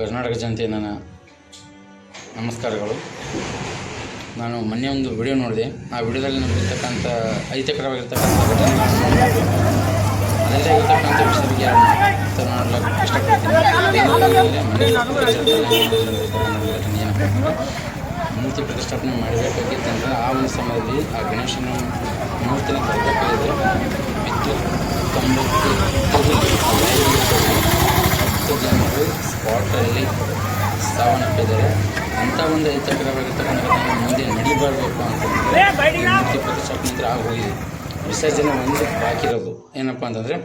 ಕರ್ನಾಟಕ ಜನತೆ ನನ್ನ ನಮಸ್ಕಾರಗಳು. ನಾನು ಮೊನ್ನೆ ಒಂದು ವಿಡಿಯೋ ನೋಡಿದೆ. ಆ ವಿಡಿಯೋದಲ್ಲಿ ನಮಗಿರ್ತಕ್ಕಂಥ ಅಹಿತಕರವಾಗಿರ್ತಕ್ಕಂಥ ಅದರಲ್ಲೇ ಇರ್ತಕ್ಕಂಥ ವಿಷಯದ ಬಗ್ಗೆ ಇಷ್ಟಪಡ್ತೀನಿ. ಮೂರ್ತಿ ಪ್ರತಿಷ್ಠಾಪನೆ ಮಾಡಬೇಕಾಗಿತ್ತಂದ್ರೆ ಆ ಒಂದು ಸಮಯದಲ್ಲಿ ಆ ಗಣೇಶನ ಮೂರ್ತಿನ ತರಬೇಕಾದ್ರೆ ವಿದ್ಯುತ್ ಕಂಬಕ್ಕೆ ಜನರು ಸ್ಪಾಟಲ್ಲಿ ಸಾವನ್ನಪ್ಪಿದ್ದಾರೆ ಅಂಥ ಒಂದು ಹಿತಕರವಾಗಿರ್ತಕ್ಕಂಥ ಘಟನೆ ಮುಂದೆ ನಡಿಬಾರಬೇಕು ಅಂತಂದರೆ ಮೂರ್ತಿ ಪ್ರತಿಷ್ಠಾಪನೆ ಆಗೋಗಿದೆ ವಿಸರ್ಜನೆ ಒಂದು ಬಾಕಿರೋದು ಏನಪ್ಪ ಅಂತಂದರೆ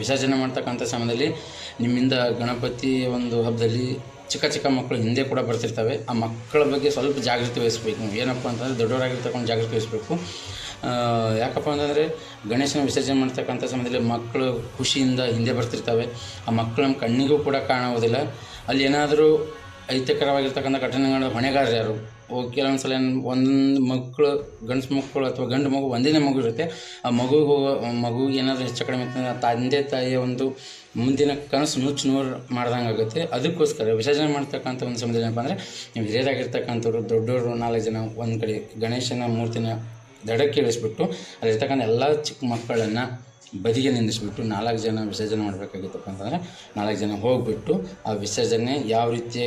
ವಿಸರ್ಜನೆ ಮಾಡ್ತಕ್ಕಂಥ ಸಮಯದಲ್ಲಿ ನಿಮ್ಮಿಂದ ಗಣಪತಿ ಒಂದು ಹಬ್ಬದಲ್ಲಿ ಚಿಕ್ಕ ಚಿಕ್ಕ ಮಕ್ಕಳು ಹಿಂದೆ ಕೂಡ ಬರ್ತಿರ್ತವೆ. ಆ ಮಕ್ಕಳ ಬಗ್ಗೆ ಸ್ವಲ್ಪ ಜಾಗೃತಿ ವಹಿಸ್ಬೇಕು. ಏನಪ್ಪಾ ಅಂತಂದರೆ ದೊಡ್ಡವರಾಗಿರ್ತಕ್ಕಂಥ ಜಾಗೃತಿ ವಹಿಸ್ಬೇಕು. ಯಾಕಪ್ಪ ಅಂತಂದರೆ ಗಣೇಶನ ವಿಸರ್ಜನೆ ಮಾಡ್ತಕ್ಕಂಥ ಸಮಯದಲ್ಲಿ ಮಕ್ಕಳು ಖುಷಿಯಿಂದ ಹಿಂದೆ ಬರ್ತಿರ್ತವೆ. ಆ ಮಕ್ಕಳು ಕಣ್ಣಿಗೂ ಕೂಡ ಕಾಣುವುದಿಲ್ಲ. ಅಲ್ಲಿ ಏನಾದರೂ ಐತ್ಯಕರವಾಗಿರ್ತಕ್ಕಂಥ ಘಟನೆಗಳು, ಹೊಣೆಗಾರರು ಯಾರು? ಕೆಲವೊಂದು ಸಲ ಒಂದು ಮಕ್ಕಳು, ಗಂಡಸು ಮಕ್ಕಳು ಅಥವಾ ಗಂಡು ಮಗು ಒಂದೇ ಮಗು ಇರುತ್ತೆ. ಆ ಹೋಗೋ ಮಗುಗೆ ಏನಾದರೂ ಹೆಚ್ಚು ಕಡಿಮೆ ಇತ್ತು ತಂದೆ ತಾಯಿಯ ಒಂದು ಮುಂದಿನ ಕನಸು ನುಚ್ಚು ನೂರು ಮಾಡ್ದಂಗೆ ಆಗುತ್ತೆ ಅದಕ್ಕೋಸ್ಕರ ವಿಸರ್ಜನೆ ಮಾಡ್ತಕ್ಕಂಥ ಒಂದು ಸಮಯದಲ್ಲಿ ಏನಪ್ಪ ಅಂದರೆ, ನೀವು ಹಿರಿಯರಾಗಿರ್ತಕ್ಕಂಥವ್ರು, ದೊಡ್ಡವರು ನಾಲ್ಕು ಜನ, ಒಂದು ಕಡೆ ಗಣೇಶನ ಮೂರ್ತಿನ ದಡಕ್ಕೆ ಇಳಿಸ್ಬಿಟ್ಟು ಅಲ್ಲಿರ್ತಕ್ಕಂಥ ಎಲ್ಲ ಚಿಕ್ಕ ಮಕ್ಕಳನ್ನು ಬದಿಗೆ ನಿಲ್ಲಿಸ್ಬಿಟ್ಟು ನಾಲ್ಕು ಜನ ವಿಸರ್ಜನೆ ಮಾಡಬೇಕಾಗಿತ್ತಪ್ಪ ಅಂತಂದರೆ, ನಾಲ್ಕು ಜನ ಹೋಗಿಬಿಟ್ಟು ಆ ವಿಸರ್ಜನೆ ಯಾವ ರೀತಿ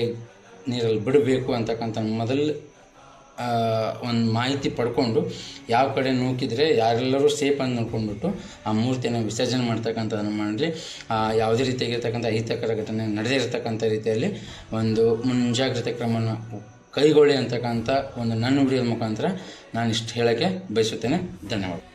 ನೀರಲ್ಲಿ ಬಿಡಬೇಕು ಅಂತಕ್ಕಂಥ ಮೊದಲು ಒಂದು ಮಾಹಿತಿ ಪಡ್ಕೊಂಡು ಯಾವ ಕಡೆ ನೂಕಿದರೆ ಯಾರೆಲ್ಲರೂ ಸೇಫ್ ಅಂತ ನೋಡ್ಕೊಂಡ್ಬಿಟ್ಟು ಆ ಮೂರ್ತಿಯನ್ನು ವಿಸರ್ಜನೆ ಮಾಡ್ತಕ್ಕಂಥದ್ದನ್ನು ಮಾಡಲಿ. ಯಾವುದೇ ರೀತಿಯಾಗಿರ್ತಕ್ಕಂಥ ಅಹಿತಕರ ಘಟನೆ ನಡೆದಿರ್ತಕ್ಕಂಥ ರೀತಿಯಲ್ಲಿ ಒಂದು ಮುಂಜಾಗ್ರತೆ ಕ್ರಮವನ್ನು ಕೈಗೊಳ್ಳಿ ಅಂತಕ್ಕಂಥ ಒಂದು ನನ್ನ ವಿಡಿಯೋದ ಮುಖಾಂತರ ನಾನು ಇಷ್ಟು ಹೇಳೋಕ್ಕೆ ಬಯಸುತ್ತೇನೆ. ಧನ್ಯವಾದ